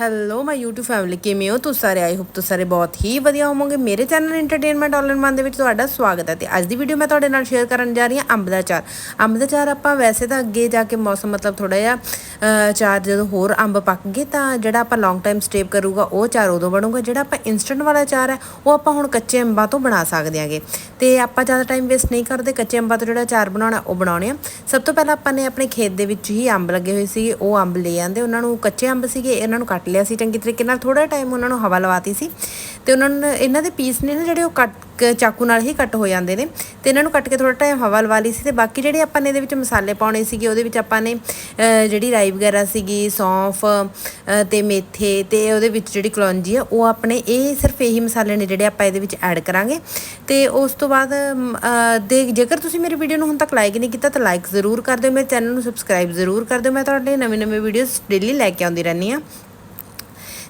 Hello ਮਾਈ YouTube family ਕਿਵੇਂ ਹੋ? ਤੁਸੀਂ ਸਾਰੇ? ਆਈ ਹੋਪ ਤੁਸੀਂ ਸਾਰੇ ਬਹੁਤ ਹੀ ਵਧੀਆ ਹੋਵੋਗੇ। ਮੇਰੇ ਚੈਨਲ ਐਂਟਰਟੇਨਮੈਂਟ ਆਲ ਮਨ ਦੇ ਵਿੱਚ ਤੁਹਾਡਾ ਸਵਾਗਤ ਹੈ ਤੇ ਅੱਜ ਦੀ ਵੀਡੀਓ ਮੈਂ ਤੁਹਾਡੇ ਨਾਲ ਸ਼ੇਅਰ ਕਰਨ ਜਾ ਰਹੀ ਹਾਂ ਅੰਬ ਦਾ ਚਾਰ। ਅੰਬ ਦਾ ਚਾਰ ਆਪਾਂ ਵੈਸੇ ਤਾਂ ਅੱਗੇ ਜਾ ਕੇ ਮੌਸਮ ਮਤਲਬ ਥੋੜਾ ਜਿਹਾ ਚਾਰ ਜਦੋਂ ਹੋਰ ਅੰਬ ਪੱਕ ਗਏ ਤਾਂ ਜਿਹੜਾ ਆਪਾਂ ਲੌਂਗ ਟਾਈਮ ਸਟੇਪ ਕਰੂਗਾ, ਉਹ ਚਾਰ ਉਦੋਂ ਬਣੂਗਾ। ਜਿਹੜਾ ਆਪਾਂ ਇਨਸਟੈਂਟ ਵਾਲਾ ਚਾਰ ਹੈ, ਉਹ ਆਪਾਂ ਹੁਣ ਕੱਚੇ ਅੰਬਾਂ ਤੋਂ ਬਣਾ ਸਕਦੇ ਹਾਂਗੇ। ਤੇ ਆਪਾਂ ਜ਼ਿਆਦਾ ਟਾਈਮ ਵੇਸਟ ਨਹੀਂ ਕਰਦੇ। ਕੱਚੇ ਅੰਬਾਂ ਤੋਂ ਜਿਹੜਾ ਚਾਰ ਬਣਾਉਣਾ, ਉਹ ਬਣਾਉਣੇ ਆ। ਸਭ ਤੋਂ ਪਹਿਲਾਂ ਆਪਾਂ ਨੇ ਆਪਣੇ ਖੇਤ ਦੇ ਵਿੱਚ ਹੀ ਅੰਬ ਲੱਗੇ ਹੋਏ ਸੀਗੇ। ਉਹ ਅੰਬ ਲੈ ਆਂਦੇ। ਉਹਨਾਂ ਨੂੰ ਕੱਚੇ ਅੰਬ ਸੀਗੇ, ਇਹਨਾਂ ਨੂੰ ਕੱਟ ਲਿਆ ਸੀ ਚੰਗੀ ਤਰੀਕੇ ਨਾਲ ਥੋੜਾ ਟਾਈਮ ਉਹਨਾਂ ਨੂੰ ਹਵਾ ਲਵਾਤੀ ਸੀ ਤੇ ਉਹਨਾਂ ਨੂੰ ਇਹਨਾਂ ਦੇ ਪੀਸ ਨੇ ਨਾ ਜਿਹੜੇ ਉਹ ਕੱਟ ਚਾਕੂ ਨਾਲ ਹੀ ਕੱਟ ਹੋ ਜਾਂਦੇ ਨੇ ਤੇ ਇਹਨਾਂ ਨੂੰ ਕੱਟ ਕੇ ਥੋੜਾ ਟਾਈਮ ਹਵਾ ਲਵਾ ਲਈ ਸੀ ਤੇ ਬਾਕੀ ਜਿਹੜੇ ਆਪਾਂ ਨੇ ਇਹਦੇ ਵਿੱਚ ਮਸਾਲੇ ਪਾਉਣੇ ਸੀਗੇ ਉਹਦੇ ਵਿੱਚ ਆਪਾਂ ਨੇ ਜਿਹੜੀ ਰਾਈ ਵਗੈਰਾ ਸੀਗੀ ਸੌਂਫ ਅਹ, ਤੇ ਮੇਥੇ ਤੇ ਉਹਦੇ ਵਿੱਚ ਜਿਹੜੀ ਕਲੌਂਜੀ ਆ ਉਹ ਆਪਣੇ ਇਹ ਸਿਰਫ ਇਹੀ ਮਸਾਲੇ ਨੇ ਜਿਹੜੇ ਆਪਾਂ ਇਹਦੇ ਵਿੱਚ ਐਡ ਕਰਾਂਗੇ। ਤੇ ਉਸ ਤੋਂ ਬਾਅਦ ਦੇ ਜੇਕਰ ਤੁਸੀਂ ਮੇਰੀ ਵੀਡੀਓ ਨੂੰ ਹੁਣ ਤੱਕ ਲਾਈਕ ਨਹੀਂ ਕੀਤਾ ਤਾਂ ਲਾਈਕ ਜ਼ਰੂਰ ਕਰ ਦਿਓ ਮੇਰੇ ਚੈਨਲ ਨੂੰ ਸਬਸਕ੍ਰਾਈਬ ਜ਼ਰੂਰ ਕਰ ਦਿਓ। ਮੈਂ ਤੁਹਾਡੇ ਨਵੇਂ ਨਵੇਂ ਵੀਡੀਓਜ਼ ਡੇਲੀ ਲੈ ਕੇ ਆਉਂਦੀ ਰਹਿੰਦੀ ਆ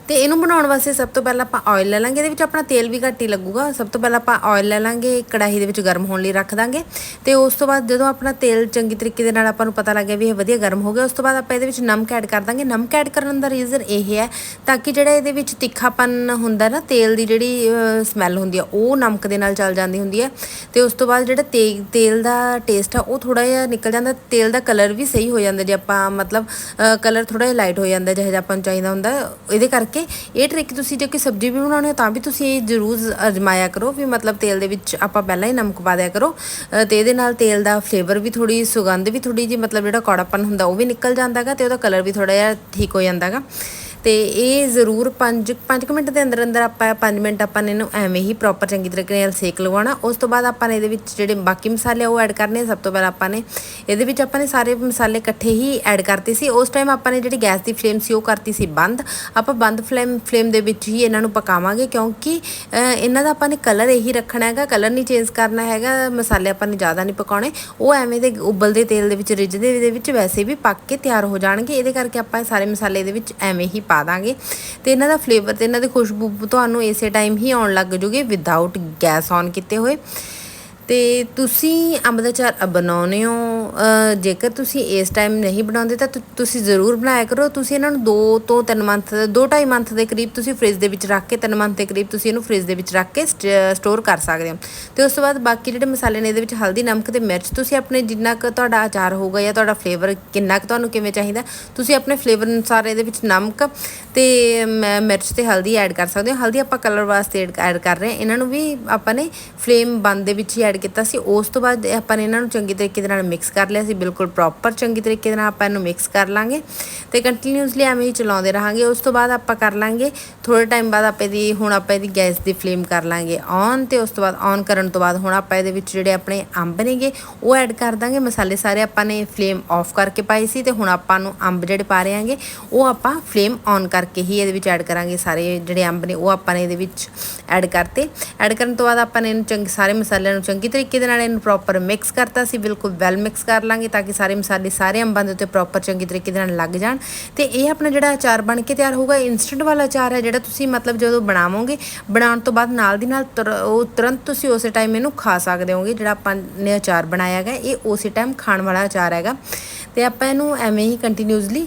ਤੇ ਇਹਨੂੰ ਬਣਾਉਣ ਵਾਸਤੇ ਸਭ ਤੋਂ ਪਹਿਲਾਂ ਆਪਾਂ ਆਇਲ ਲੈ ਲਾਂਗੇ, ਇਹਦੇ ਵਿੱਚ ਆਪਣਾ ਤੇਲ ਵੀ ਘੱਟ ਹੀ ਲੱਗੂਗਾ। ਸਭ ਤੋਂ ਪਹਿਲਾਂ ਆਪਾਂ ਆਇਲ ਲੈ ਲਾਂਗੇ, ਕੜਾਹੀ ਦੇ ਵਿੱਚ ਗਰਮ ਹੋਣ ਲਈ ਰੱਖ ਦਾਂਗੇ। ਤੇ ਉਸ ਤੋਂ ਬਾਅਦ ਜਦੋਂ ਆਪਣਾ ਤੇਲ ਚੰਗੀ ਤਰੀਕੇ ਦੇ ਨਾਲ ਆਪਾਂ ਨੂੰ ਪਤਾ ਲੱਗ ਗਿਆ ਵੀ ਇਹ ਵਧੀਆ ਗਰਮ ਹੋ ਗਿਆ, ਉਸ ਤੋਂ ਬਾਅਦ ਆਪਾਂ ਇਹਦੇ ਵਿੱਚ ਨਮਕ ਐਡ ਕਰ ਦਾਂਗੇ। ਨਮਕ ਐਡ ਕਰਨ ਦਾ ਰੀਜ਼ਨ ਇਹ ਹੈ ਤਾਂ ਕਿ ਜਿਹੜਾ ਇਹਦੇ ਵਿੱਚ ਤਿੱਖਾਪਨ ਹੁੰਦਾ ਨਾ, ਤੇਲ ਦੀ ਜਿਹੜੀ ਸਮੈਲ ਹੁੰਦੀ ਆ, ਉਹ ਨਮਕ ਦੇ ਨਾਲ ਚੱਲ ਜਾਂਦੀ ਹੁੰਦੀ ਹੈ। ਤੇ ਉਸ ਤੋਂ ਬਾਅਦ ਜਿਹੜਾ ਤੇ- ਤੇਲ ਦਾ ਟੇਸਟ ਆ, ਉਹ ਥੋੜਾ ਜਿਹਾ ਨਿਕਲ ਜਾਂਦਾ। ਤੇਲ ਦਾ ਕਲਰ ਵੀ ਸਹੀ ਹੋ ਜਾਂਦਾ ਜੇ ਆਪਾਂ, ਮਤਲਬ ਕਲਰ ਥੋੜਾ ਜਿਹਾ ਲਾਈਟ ਹੋ ਜਾਂਦਾ, ਜਿਹੋ ਜਿਹਾ ਆਪਾਂ ਨੂੰ ਚਾਹੀਦਾ ਹੁੰਦਾ। ਇਹਦੇ ਕਰਕੇ ਇਹ ਟ੍ਰਿਕ ਤੁਸੀਂ ਜੇ ਕੋਈ ਸਬਜ਼ੀ ਵੀ ਬਣਾਉਣੀ ਹੋ ਤਾਂ ਵੀ ਤੁਸੀਂ ਇਹ ਜ਼ਰੂਰ ਅਜਮਾਇਆ ਕਰੋ ਵੀ ਮਤਲਬ ਤੇਲ ਦੇ ਵਿੱਚ ਆਪਾਂ ਪਹਿਲਾਂ ਹੀ ਨਮਕ ਪਾ ਦਿਆ ਕਰੋ। ਅ, ਤੇ ਇਹਦੇ ਨਾਲ ਤੇਲ ਦਾ ਫਲੇਵਰ ਵੀ ਥੋੜੀ ਸੁਗੰਧ ਵੀ ਥੋੜੀ ਜੀ ਮਤਲਬ ਜਿਹੜਾ ਕੌੜਾਪਨ ਹੁੰਦਾ ਉਹ ਵੀ ਨਿਕਲ ਜਾਂਦਾਗਾ ਤੇ ਉਹਦਾ ਕਲਰ ਵੀ ਥੋੜਾ ਜਿਹਾ ਠੀਕ ਹੋ ਜਾਂਦਾਗਾ। ਤੇ ਇਹ ਜ਼ਰੂਰ 5 5 ਮਿੰਟ ਦੇ ਅੰਦਰ ਅੰਦਰ ਆਪਾਂ 5 ਮਿੰਟ ਆਪਾਂ ਨੇ ਇਹਨੂੰ ਐਵੇਂ ਹੀ ਪ੍ਰੋਪਰ ਚੰਗੀ ਤਰੀਕੇ ਨਾਲ ਸੇਕ ਲਵਾਉਣਾ ਉਸ ਤੋਂ ਬਾਅਦ ਆਪਾਂ ਨੇ ਇਹਦੇ ਵਿੱਚ ਜਿਹੜੇ ਬਾਕੀ ਮਸਾਲੇ ਆ ਉਹ ਐਡ ਕਰਨੇ ਸਭ ਤੋਂ ਪਹਿਲਾਂ ਆਪਾਂ ਨੇ ਇਹਦੇ ਵਿੱਚ ਆਪਾਂ ਨੇ ਸਾਰੇ ਮਸਾਲੇ ਇਕੱਠੇ ਹੀ ਐਡ ਕਰਤੇ ਸੀ। ਉਸ ਟਾਈਮ ਆਪਾਂ ਨੇ ਜਿਹੜੀ ਗੈਸ ਦੀ ਫਲੇਮ ਸੀ ਉਹ ਕਰਤੀ ਸੀ ਬੰਦ। ਆਪਾਂ ਬੰਦ ਫਲੇਮ ਫਲੇਮ ਦੇ ਵਿੱਚ ਹੀ ਇਹਨਾਂ ਨੂੰ ਪਕਾਵਾਂਗੇ ਕਿਉਂਕਿ ਇਹਨਾਂ ਦਾ ਆਪਾਂ ਨੇ ਕਲਰ ਇਹੀ ਰੱਖਣਾ ਹੈਗਾ। ਕਲਰ ਨਹੀਂ ਚੇਂਜ ਕਰਨਾ ਹੈਗਾ। ਮਸਾਲੇ ਆਪਾਂ ਨੇ ਜ਼ਿਆਦਾ ਨਹੀਂ ਪਕਾਉਣੇ। ਉਹ ਐਵੇਂ ਦੇ ਉਬਲਦੇ ਤੇਲ ਦੇ ਵਿੱਚ, ਰਿੱਝਦੇ ਦੇ ਵਿੱਚ ਵੈਸੇ ਵੀ ਪੱਕ ਕੇ ਤਿਆਰ ਹੋ ਜਾਣਗੇ। ਇਹਦੇ ਕਰਕੇ ਆਪਾਂ ਸਾਰੇ ਮਸਾਲੇ ਦੇ ਵਿੱਚ ਐਵੇਂ ਹੀ ਪਾ ਦਾਂਗੇ। ਤੇ ਇਹਨਾਂ ਦਾ ਫਲੇਵਰ ਤੇ ਇਹਨਾਂ ਦੀ ਖੁਸ਼ਬੂ ਤੁਹਾਨੂੰ ਇਸੇ ਟਾਈਮ ਹੀ ਆਉਣ ਲੱਗ ਜੂਗੀ ਵਿਦਆਊਟ ਗੈਸ ਔਨ ਕੀਤੇ ਹੋਏ। ਤੇ ਤੁਸੀਂ ਅੰਬ ਦਾ ਚਾਰ ਬਣਾਉਨੇ ਹੋ ਜੇਕਰ ਤੁਸੀਂ ਇਸ ਟਾਈਮ ਨਹੀਂ ਬਣਾਉਂਦੇ ਤਾਂ ਤੁਸੀਂ ਜ਼ਰੂਰ ਬਣਾਇਆ ਕਰੋ। ਤੁਸੀਂ ਇਹਨਾਂ ਨੂੰ 2 ਤੋਂ 3 ਮੰਥ 2.5 ਮੰਥ ਦੇ ਕਰੀਬ ਤੁਸੀਂ ਫ੍ਰਿਜ ਦੇ ਵਿੱਚ ਰੱਖ ਕੇ 3 ਮੰਥ ਦੇ ਕਰੀਬ ਤੁਸੀਂ ਇਹਨੂੰ ਫ੍ਰਿਜ ਦੇ ਵਿੱਚ ਰੱਖ ਕੇ ਸਟੋਰ ਕਰ ਸਕਦੇ ਹੋ। ਤੇ ਉਸ ਤੋਂ ਬਾਅਦ ਬਾਕੀ ਜਿਹੜੇ ਮਸਾਲੇ ਨੇ ਇਹਦੇ ਵਿੱਚ ਹਲਦੀ, ਨਮਕ ਤੇ ਮਿਰਚ, ਤੁਸੀਂ ਆਪਣੇ ਜਿੰਨਾ ਕੁ ਤੁਹਾਡਾ ਅਚਾਰ ਹੋਊਗਾ ਜਾਂ ਤੁਹਾਡਾ ਫਲੇਵਰ ਕਿੰਨਾ ਕੁ ਤੁਹਾਨੂੰ ਕਿਵੇਂ ਚਾਹੀਦਾ, ਤੁਸੀਂ ਆਪਣੇ ਫਲੇਵਰ ਅਨੁਸਾਰ ਇਹਦੇ ਵਿੱਚ ਨਮਕ ਤੇ ਮ- ਮਿਰਚ ਤੇ ਹਲਦੀ ਐਡ ਕਰ ਸਕਦੇ ਹੋ। ਹਲਦੀ ਆਪਾਂ ਕਲਰ ਵਾਸਤੇ ਐਡ ਕਰ ਰਹੇ ਹਾਂ। ਇਹਨਾਂ ਨੂੰ ਵੀ ਆਪਾਂ ਨੇ ਫਲੇਮ ਬੰਦ ਦੇ ਵਿੱਚ ਹੀ ਐਡ ਕੀਤਾ ਸੀ, ਉਸ ਤੋਂ ਬਾਅਦ ਆਪਾਂ ਨੇ ਇਹਨਾਂ ਨੂੰ ਚੰਗੀ ਤਰੀਕੇ ਦੇ ਨਾਲ ਮਿਕਸ ਕਰ ਲਿਆ ਸੀ, ਬਿਲਕੁਲ ਪ੍ਰੋਪਰ ਚੰਗੀ ਤਰੀਕੇ ਦੇ ਨਾਲ ਆਪਾਂ ਇਹਨੂੰ ਮਿਕਸ ਕਰ ਲਾਂਗੇ ਤੇ ਕੰਟੀਨਿਊਸਲੀ ਐਵੇਂ ਹੀ ਚਲਾਉਂਦੇ ਰਹਾਂਗੇ। ਉਸ ਤੋਂ ਬਾਅਦ ਆਪਾਂ ਕਰ ਲਾਂਗੇ ਥੋੜੇ ਟਾਈਮ ਬਾਅਦ ਆਪਾਂ ਇਹਦੀ, ਹੁਣ ਆਪਾਂ ਇਹਦੀ ਗੈਸ ਦੀ ਫਲੇਮ ਕਰ ਲਾਂਗੇ ਔਨ ਤੇ ਉਸ ਤੋਂ ਬਾਅਦ ਔਨ ਕਰਨ ਤੋਂ ਬਾਅਦ ਹੁਣ ਆਪਾਂ ਇਹਦੇ ਵਿੱਚ ਜਿਹੜੇ ਆਪਣੇ ਅੰਬ ਨੇਗੇ, ਉਹ ਐਡ ਕਰ ਦਾਂਗੇ। ਮਸਾਲੇ ਸਾਰੇ ਆਪਾਂ ਨੇ ਫਲੇਮ ਆਫ ਕਰਕੇ ਪਾਏ ਸੀ ਤੇ ਹੁਣ ਆਪਾਂ ਨੂੰ ਅੰਬ ਜਿਹੜੇ ਪਾ ਰਹੇ ਆਂਗੇ ਉਹ ਆਪਾਂ ਫਲੇਮ ਔਨ ਕਰਕੇ ਹੀ ਇਹਦੇ ਵਿੱਚ ਐਡ ਕਰਾਂਗੇ। ਸਾਰੇ ਜਿਹੜੇ ਅੰਬ ਨੇ, ਉਹ ਆਪਾਂ ਨੇ ਇਹਦੇ ਵਿੱਚ ਐਡ ਕਰਤੇ। ਐਡ ਕਰਨ ਤੋਂ ਬਾਅਦ ਆਪਾਂ ਨੇ ਇਹਨੂੰ ਚੰਗੇ, ਸਾਰੇ ਮਸਾਲਿਆਂ ਨੂੰ ਚੰਗੀ ਤਰੀਕੇ ਦੇ ਨਾਲ ਇਹਨੂੰ ਪ੍ਰੋਪਰ ਮਿਕਸ ਕਰਤਾ ਸੀ, ਬਿਲਕੁਲ ਵੈਲ ਮਿਕਸ ਕਰ ਲਾਂਗੇ ਤਾਂ ਕਿ ਸਾਰੇ ਮਸਾਲੇ ਸਾਰੇ ਅੰਬਾਂ ਦੇ ਉੱਤੇ ਪ੍ਰੋਪਰ ਚੰਗੀ ਤਰੀਕੇ ਦੇ ਨਾਲ ਲੱਗ ਜਾਣ। ਤੇ ਇਹ ਆਪਣਾ ਜਿਹੜਾ ਅਚਾਰ ਬਣ ਕੇ ਤਿਆਰ ਹੋਊਗਾ ਇਨਸਟੈਂਟ ਵਾਲਾ ਅਚਾਰ ਹੈ ਜਿਹੜਾ ਤੁਸੀਂ ਮਤਲਬ ਜਦੋਂ ਬਣਾਵੋਗੇ, ਬਣਾਉਣ ਤੋਂ ਬਾਅਦ ਨਾਲ ਦੀ ਨਾਲ ਤੁਰ- ਉਹ ਤੁਰੰਤ ਤੁਸੀਂ ਉਸੇ ਟਾਈਮ ਇਹਨੂੰ ਖਾ ਸਕਦੇ ਹੋਗੇ, ਜਿਹੜਾ ਆਪਾਂ ਨੇ ਅਚਾਰ ਬਣਾਇਆ ਹੈਗਾ, ਇਹ ਉਸੇ ਟਾਈਮ ਖਾਣ ਵਾਲਾ ਅਚਾਰ ਹੈਗਾ। ਤੇ ਆਪਾਂ ਇਹਨੂੰ ਐਵੇਂ ਹੀ ਕੰਟੀਨਿਊਸਲੀ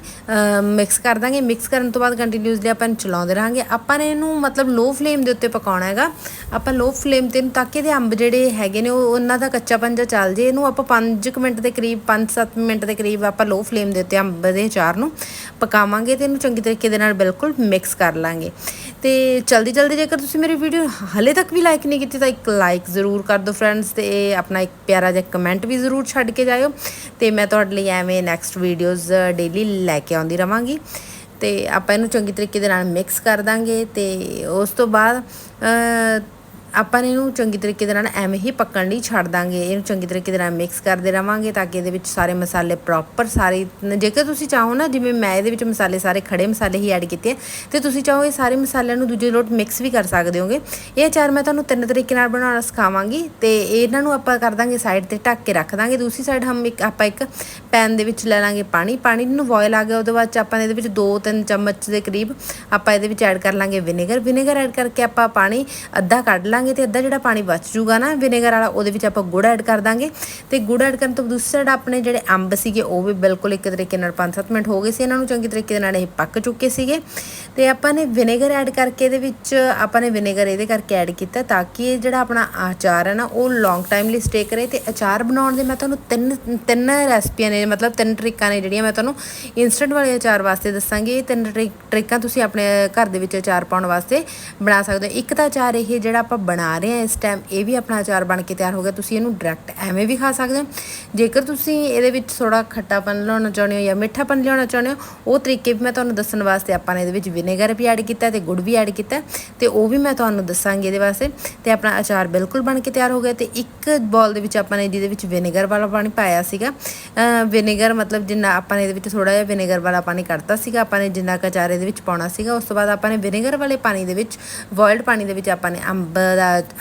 ਮਿਕਸ ਕਰ ਦਾਂਗੇ। ਮਿਕਸ ਕਰਨ ਤੋਂ ਬਾਅਦ ਕੰਟੀਨਿਊਸਲੀ ਆਪਾਂ ਇਹਨੂੰ ਚਲਾਉਂਦੇ ਰਹਾਂਗੇ। ਆਪਾਂ ਨੇ ਇਹਨੂੰ ਮਤਲਬ ਲੋ ਫਲੇਮ ਦੇ ਉੱਤੇ ਪਕਾਉਣਾ ਹੈਗਾ। ਆਪਾਂ ਲੋ ਫਲੇਮ ਤੇ ਤਾਂ ਕਿ ਇਹਦੇ ਅੰਬ ਜਿਹੜੇ ਹੈਗੇ ਨੇ, ਉਹ ਉਹਨਾਂ ਦਾ ਕੱਚਾ ਪੰਜਾ ਚੱਲ ਜੇ ਇਹਨੂੰ ਆਪਾਂ 5 ਮਿੰਟ ਦੇ ਕਰੀਬ 5-7 ਮਿੰਟ ਦੇ ਕਰੀਬ ਆਪਾਂ ਲੋ ਫਲੇਮ ਦੇ ਉੱਤੇ ਅੰਬ ਦੇ ਅਚਾਰ ਨੂੰ ਪਕਾਵਾਂਗੇ ਤੇ ਇਹਨੂੰ ਚੰਗੀ ਤਰੀਕੇ ਦੇ ਨਾਲ ਬਿਲਕੁਲ ਮਿਕਸ ਕਰ ਲਾਂਗੇ। ਤੇ ਜਲਦੀ ਜਲਦੀ ਜੇਕਰ ਤੁਸੀਂ ਮੇਰੀ ਵੀਡੀਓ ਹਲੇ ਤੱਕ ਵੀ ਲਾਈਕ ਨਹੀਂ ਕੀਤੀ, ਤਾਂ ਇੱਕ ਲਾਈਕ ਜ਼ਰੂਰ ਕਰ ਦਿਓ ਫਰੈਂਡਸ ਤੇ ਆਪਣਾ ਇੱਕ ਪਿਆਰਾ ਜਿਹਾ ਕਮੈਂਟ ਵੀ ਜ਼ਰੂਰ ਛੱਡ ਕੇ ਜਾਇਓ। ਤੇ ਮੈਂ ਤੁਹਾਡੇ ਲਈ ਐਵੇਂ ਨੈਕਸਟ ਵੀਡੀਓਜ਼ ਡੇਲੀ ਲੈ ਕੇ ਆਉਂਦੀ ਰਵਾਂਗੀ। ਤੇ ਆਪਾਂ ਇਹਨੂੰ ਚੰਗੀ ਤਰੀਕੇ ਦੇ ਨਾਲ ਮਿਕਸ ਕਰ ਦਾਂਗੇ ਤੇ ਉਸ ਤੋਂ ਬਾਅਦ ਆਪਾਂ ਇਹਨੂੰ ਚੰਗੀ ਤਰੀਕੇ ਦੇ ਨਾਲ ਐਵੇਂ ਹੀ ਪੱਕਣ ਲਈ ਛੱਡ ਦਾਂਗੇ। ਇਹਨੂੰ ਚੰਗੀ ਤਰੀਕੇ ਦੇ ਨਾਲ ਮਿਕਸ ਕਰਦੇ ਰਵਾਂਗੇ ਤਾਂ ਕਿ ਇਹਦੇ ਵਿੱਚ ਸਾਰੇ ਮਸਾਲੇ ਪ੍ਰੋਪਰ ਸਾਰੇ ਜੇਕਰ ਤੁਸੀਂ ਚਾਹੋ ਨਾ ਜਿਵੇਂ ਮੈਂ ਇਹਦੇ ਵਿੱਚ ਮਸਾਲੇ ਸਾਰੇ ਖੜੇ ਮਸਾਲੇ ਹੀ ਐਡ ਕੀਤੇ ਆ, ਤੇ ਤੁਸੀਂ ਚਾਹੋ ਇਹ ਸਾਰੇ ਮਸਾਲਿਆਂ ਨੂੰ ਦੂਜੇ ਲੋਟ ਮਿਕਸ ਵੀ ਕਰ ਸਕਦੇ ਹੋਗੇ। ਇਹ ਅਚਾਰ ਮੈਂ ਤੁਹਾਨੂੰ ਤਿੰਨ ਤਰੀਕੇ ਨਾਲ ਬਣਾਉਣਾ ਸਿਖਾਵਾਂਗੀ ਤੇ ਇਹਨਾਂ ਨੂੰ ਆਪਾਂ ਕਰ ਦਾਂਗੇ ਸਾਈਡ ਤੇ ਢੱਕ ਕੇ ਰੱਖ ਦਾਂਗੇ। ਦੂਸਰੀ ਸਾਈਡ ਹਮ ਇੱਕ ਆਪਾਂ ਇੱਕ ਪੈਨ ਦੇ ਵਿੱਚ ਲੈ ਲਾਂਗੇ ਪਾਣੀ। ਪਾਣੀ ਨੂੰ ਬੋਇਲ ਆ ਗਿਆ ਉਹਦੇ ਬਾਅਦ ਚ ਆਪਾਂ ਇਹਦੇ ਵਿੱਚ 2-3 ਚਮਚ ਦੇ ਕਰੀਬ ਆਪਾਂ ਇਹਦੇ ਵਿੱਚ ਐਡ ਕਰ ਲਾਂਗੇ ਵਿਨੇਗਰ ਵਿਨੇਗਰ ਐਡ ਕਰਕੇ ਆਪਾਂ ਪਾਣੀ ਅੱਧਾ ਕੱਢ ਲਾਂਗੇ ਦਾਂਗੇ ਤੇ ਅੱਧਾ ਜਿਹੜਾ ਪਾਣੀ ਬਚ ਜੂਗਾ ਨਾ ਵਿਨੇਗਰ ਵਾਲਾ, ਉਹਦੇ ਵਿੱਚ ਆਪਾਂ ਗੁੜ ਐਡ ਕਰ ਦਾਂਗੇ। ਤੇ ਗੁੜ ਐਡ ਕਰਨ ਤੋਂ ਦੂਸਰੀ ਸਾਈਡ ਆਪਣੇ ਜਿਹੜੇ ਅੰਬ ਸੀਗੇ, ਉਹ ਵੀ ਬਿਲਕੁਲ ਇੱਕ ਤਰੀਕੇ ਨਾਲ 5-7 ਮਿੰਟ ਹੋ ਗਏ ਸੀ। ਇਹਨਾਂ ਨੂੰ ਚੰਗੀ ਤਰੀਕੇ ਦੇ ਨਾਲ ਇਹ ਪੱਕ ਚੁੱਕੇ ਸੀਗੇ। ਤੇ ਆਪਾਂ ਨੇ ਵਿਨੇਗਰ ਐਡ ਕਰਕੇ ਇਹਦੇ ਵਿੱਚ, ਆਪਾਂ ਨੇ ਵਿਨੇਗਰ ਇਹਦੇ ਕਰਕੇ ਐਡ ਕੀਤਾ ਤਾਂ ਕਿ ਇਹ ਜਿਹੜਾ ਆਪਣਾ ਅਚਾਰ ਹੈ ਨਾ, ਉਹ ਲੌਂਗ ਟਾਈਮ ਲਈ ਸਟੇ ਕਰੇ। ਤੇ ਅਚਾਰ ਬਣਾਉਣ ਦੇ ਮੈਂ ਤੁਹਾਨੂੰ ਤਿੰਨ ਤਿੰਨ ਰੈਸਪੀਆਂ ਨੇ, ਮਤਲਬ ਤਿੰਨ ਟ੍ਰਿਕਾਂ ਨੇ ਜਿਹੜੀਆਂ ਮੈਂ ਤੁਹਾਨੂੰ ਇਨਸਟੈਂਟ ਵਾਲੇ ਅਚਾਰ ਵਾਸਤੇ ਦੱਸਾਂਗੀ। ਇਹ ਤਿੰਨ ਟ੍ਰਿਕ- ਟ੍ਰਿਕਾਂ ਤੁਸੀਂ ਆਪਣੇ ਘਰ ਦੇ ਵਿੱਚ ਅਚਾਰ ਪਾਉਣ ਵਾਸਤੇ ਬਣਾ ਸਕਦੇ ਹੋ। ਇੱਕ ਤਾਂ ਅਚਾਰ ਇਹ ਜਿਹੜਾ ਆਪਾਂ ਬਣਾ ਰਹੇ ਹਾਂ ਇਸ ਟਾਈਮ ਇਹ ਵੀ ਆਪਣਾ ਅਚਾਰ ਬਣ ਕੇ ਤਿਆਰ ਹੋ ਗਿਆ। ਤੁਸੀਂ ਇਹਨੂੰ ਡਾਇਰੈਕਟ ਐਵੇਂ ਵੀ ਖਾ ਸਕਦੇ ਹੋ। ਜੇਕਰ ਤੁਸੀਂ ਇਹਦੇ ਵਿੱਚ ਥੋੜਾ ਖੱਟਾਪਨ ਲਿਆਉਣਾ ਚਾਹੁੰਦੇ ਹੋ ਜਾਂ ਮਿੱਠਾਪਨ ਲਿਆਉਣਾ ਚਾਹੁੰਦੇ ਹੋ, ਉਹ ਤਰੀਕੇ ਵੀ ਮੈਂ ਤੁਹਾਨੂੰ ਦੱਸਣ ਵਾਸਤੇ ਆਪਾਂ ਨੇ ਇਹਦੇ ਵਿੱਚ ਵਿਨੇਗਰ ਵੀ ਐਡ ਕੀਤਾ ਤੇ ਗੁੜ ਵੀ ਐਡ ਕੀਤਾ ਤੇ ਉਹ ਵੀ ਮੈਂ ਤੁਹਾਨੂੰ ਦੱਸਾਂਗੀ ਇਹਦੇ ਵਾਸਤੇ। ਤੇ ਆਪਣਾ ਅਚਾਰ ਬਿਲਕੁਲ ਬਣ ਕੇ ਤਿਆਰ ਹੋ ਗਿਆ ਤੇ ਇੱਕ ਬੋਲ ਦੇ ਵਿੱਚ ਆਪਾਂ ਨੇ ਜਿਹਦੇ ਵਿੱਚ ਵਿਨੇਗਰ ਵਾਲਾ ਪਾਣੀ ਪਾਇਆ ਸੀਗਾ। ਵਿਨੇਗਰ ਮਤਲਬ ਜਿੰਨਾ ਆਪਾਂ ਨੇ ਇਹਦੇ ਵਿੱਚ ਥੋੜਾ ਜਿਹਾ ਵਿਨੇਗਰ ਵਾਲਾ ਪਾਣੀ ਕੱਢਤਾ ਸੀਗਾ, ਆਪਾਂ ਨੇ ਜਿੰਨਾ ਕੁ ਅਚਾਰ ਇਹਦੇ ਵਿੱਚ ਪਾਉਣਾ ਸੀਗਾ, ਉਸ ਤੋਂ ਬਾਅਦ ਆਪਾਂ ਨੇ ਵਿਨੇਗਰ ਵਾਲੇ ਪਾਣੀ ਦੇ ਵਿੱਚ ਬੋਇਲਡ ਪਾਣੀ ਦੇ ਵਿੱਚ ਆਪਾਂ ਨੇ ਅੰਬ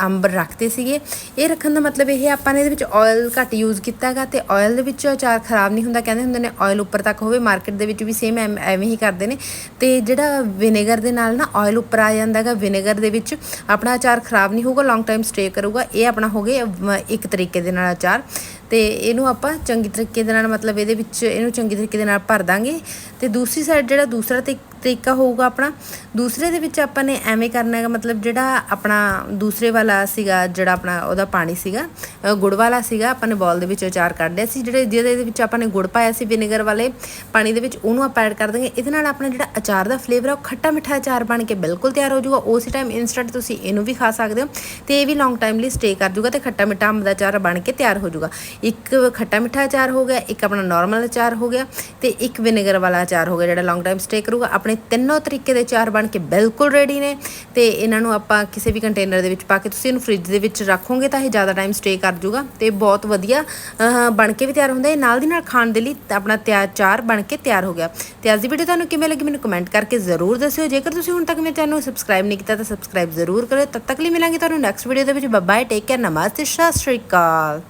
ਅੰਬ ਰੱਖਦੇ ਸੀਗੇ। ਇਹ ਰੱਖਣ ਦਾ ਮਤਲਬ ਇਹ ਆਪਾਂ ਨੇ ਇਹਦੇ ਵਿੱਚ ਆਇਲ ਘੱਟ ਯੂਜ਼ ਕੀਤਾਗਾ ਤੇ ਆਇਲ ਦੇ ਵਿੱਚ ਅਚਾਰ ਖਰਾਬ ਨਹੀਂ ਹੁੰਦਾ, ਕਹਿੰਦੇ ਹੁੰਦੇ ਨੇ ਆਇਲ ਉੱਪਰ ਤੱਕ ਹੋਵੇ ਮਾਰਕੀਟ ਦੇ ਵਿੱਚ ਵੀ ਸੇਮ ਐਵੇਂ ਹੀ ਕਰਦੇ ਨੇ। ਤੇ ਜਿਹੜਾ ਵਿਨੇਗਰ ਦੇ ਨਾਲ ਨਾ ਆਇਲ ਉੱਪਰ ਆ ਜਾਂਦਾਗਾ ਵਿਨੇਗਰ ਦੇ ਵਿੱਚ ਆਪਣਾ ਅਚਾਰ ਖਰਾਬ ਨਹੀਂ ਹੋਊਗਾ ਲੌਂਗ ਟਾਈਮ ਸਟੇ ਕਰੂਗਾ। ਇਹ ਆਪਣਾ ਹੋ ਗਿਆ ਇੱਕ ਤਰੀਕੇ ਦੇ ਨਾਲ ਅਚਾਰ। ਤੇ ਇਹਨੂੰ ਆਪਾਂ ਚੰਗੀ ਤਰੀਕੇ ਦੇ ਨਾਲ ਮਤਲਬ ਇਹਦੇ ਵਿੱਚ, ਇਹਨੂੰ ਚੰਗੀ ਤਰੀਕੇ ਦੇ ਨਾਲ ਭਰ ਦਾਂਗੇ। ਤੇ ਦੂਸਰੀ ਸਾਈਡ ਜਿਹੜਾ ਦੂਸਰਾ ਤੇ ਤਰੀਕਾ ਹੋਊਗਾ ਆਪਣਾ। ਦੂਸਰੇ ਦੇ ਵਿੱਚ ਆਪਾਂ ਨੇ ਐਵੇਂ ਕਰਨਾ ਹੈਗਾ, ਮਤਲਬ ਜਿਹੜਾ ਆਪਣਾ ਦੂਸਰੇ ਵਾਲਾ ਸੀਗਾ, ਜਿਹੜਾ ਆਪਣਾ ਉਹਦਾ ਪਾਣੀ ਸੀਗਾ ਗੁੜ ਵਾਲਾ ਸੀਗਾ, ਆਪਾਂ ਨੇ ਬੋਲ ਦੇ ਵਿੱਚ ਅਚਾਰ ਕੱਢ ਲਿਆ ਸੀ। ਜਿਹੜੇ ਜਿਹਦੇ ਦੇ ਵਿੱਚ ਆਪਾਂ ਨੇ ਗੁੜ ਪਾਇਆ ਸੀ, ਵਿਨੇਗਰ ਵਾਲੇ ਪਾਣੀ ਦੇ ਵਿੱਚ, ਉਹਨੂੰ ਆਪਾਂ ਐਡ ਕਰ ਦਾਂਗੇ ਇਹਦੇ ਨਾਲ ਆਪਣਾ ਜਿਹੜਾ ਅਚਾਰ ਦਾ ਫਲੇਵਰ ਆ, ਉਹ ਖੱਟਾ ਮਿੱਠਾ ਅਚਾਰ ਬਣ ਕੇ ਬਿਲਕੁਲ ਤਿਆਰ ਹੋ ਜਾਊਗਾ। ਉਸੇ ਟਾਈਮ ਇਨਸਟੈਂਟ ਤੁਸੀਂ ਇਹਨੂੰ ਵੀ ਖਾ ਸਕਦੇ ਹੋ ਤੇ ਇਹ ਵੀ ਲੌਂਗ ਟਾਈਮ ਲਈ ਸਟੇ ਕਰ ਜਾਊਗਾ ਤੇ ਖੱਟਾ ਮਿੱਠਾ ਅੰਬ ਦਾ ਅਚਾਰ ਬਣ ਕੇ ਤਿਆਰ ਹੋ ਜਾਊਗਾ। ਇੱਕ ਖੱਟਾ ਮਿੱਠਾ ਅਚਾਰ ਹੋ ਗਿਆ, ਇੱਕ ਆਪਣਾ ਨਾਰਮਲ ਅਚਾਰ ਹੋ ਗਿਆ ਤੇ ਇੱਕ ਵਿਨੇਗਰ ਵਾਲਾ ਅਚਾਰ ਹੋ ਗਿਆ, ਜਿਹੜਾ ਲੌਂਗ ਟਾਈਮ ਸਟੇ ਕਰੂਗਾ। ਆਪਣੇ ਤਿੰਨੋਂ ਤਰੀਕੇ ਦੇ ਚਾਰ ਬਣ ਕੇ ਬਿਲਕੁਲ ਰੈਡੀ ਨੇ ਤੇ ਇਹਨਾਂ ਨੂੰ ਆਪਾਂ ਕਿਸੇ ਵੀ ਕੰਟੇਨਰ ਦੇ ਵਿੱਚ ਪਾ ਕੇ ਤੁਸੀਂ ਇਹਨੂੰ ਫ੍ਰਿਜ ਦੇ ਵਿੱਚ ਰੱਖੋਗੇ ਤਾਂ ਇਹ ਜ਼ਿਆਦਾ ਟਾਈਮ ਸਟੇ ਕਰ ਜਾਊਗਾ ਤੇ ਬਹੁਤ ਵਧੀਆ ਬਣ ਕੇ ਵੀ ਤਿਆਰ ਹੁੰਦਾ ਹੈ। ਨਾਲ ਦੀ ਨਾਲ ਖਾਣ ਦੇ ਲਈ ਆਪਣਾ ਤਿਆਰ ਚਾਰ ਬਣ ਕੇ ਤਿਆਰ ਹੋ ਗਿਆ। ਤੇ ਅੱਜ ਦੀ ਵੀਡੀਓ ਤੁਹਾਨੂੰ ਕਿਵੇਂ ਲੱਗੀ ਮੈਨੂੰ ਕਮੈਂਟ ਕਰਕੇ ਜ਼ਰੂਰ ਦੱਸਿਓ। ਜੇਕਰ ਤੁਸੀਂ ਹੁਣ ਤੱਕ ਮੇਰੇ ਚੈਨਲ ਨੂੰ ਸਬਸਕ੍ਰਾਈਬ ਨਹੀਂ ਕੀਤਾ ਤਾਂ ਸਬਸਕ੍ਰਾਈਬ ਜ਼ਰੂਰ ਕਰਿਓ। ਤਦ ਤੱਕ ਲਈ ਮਿਲਾਂਗੇ ਤੁਹਾਨੂੰ ਨੈਕਸਟ ਵੀਡੀਓ ਦੇ ਵਿੱਚ। ਬਾਏ ਟੇਕ ਕੇਅਰ ਨਮਸਤੇ, ਸਤਿ ਸ਼੍ਰੀ ਅਕਾਲ।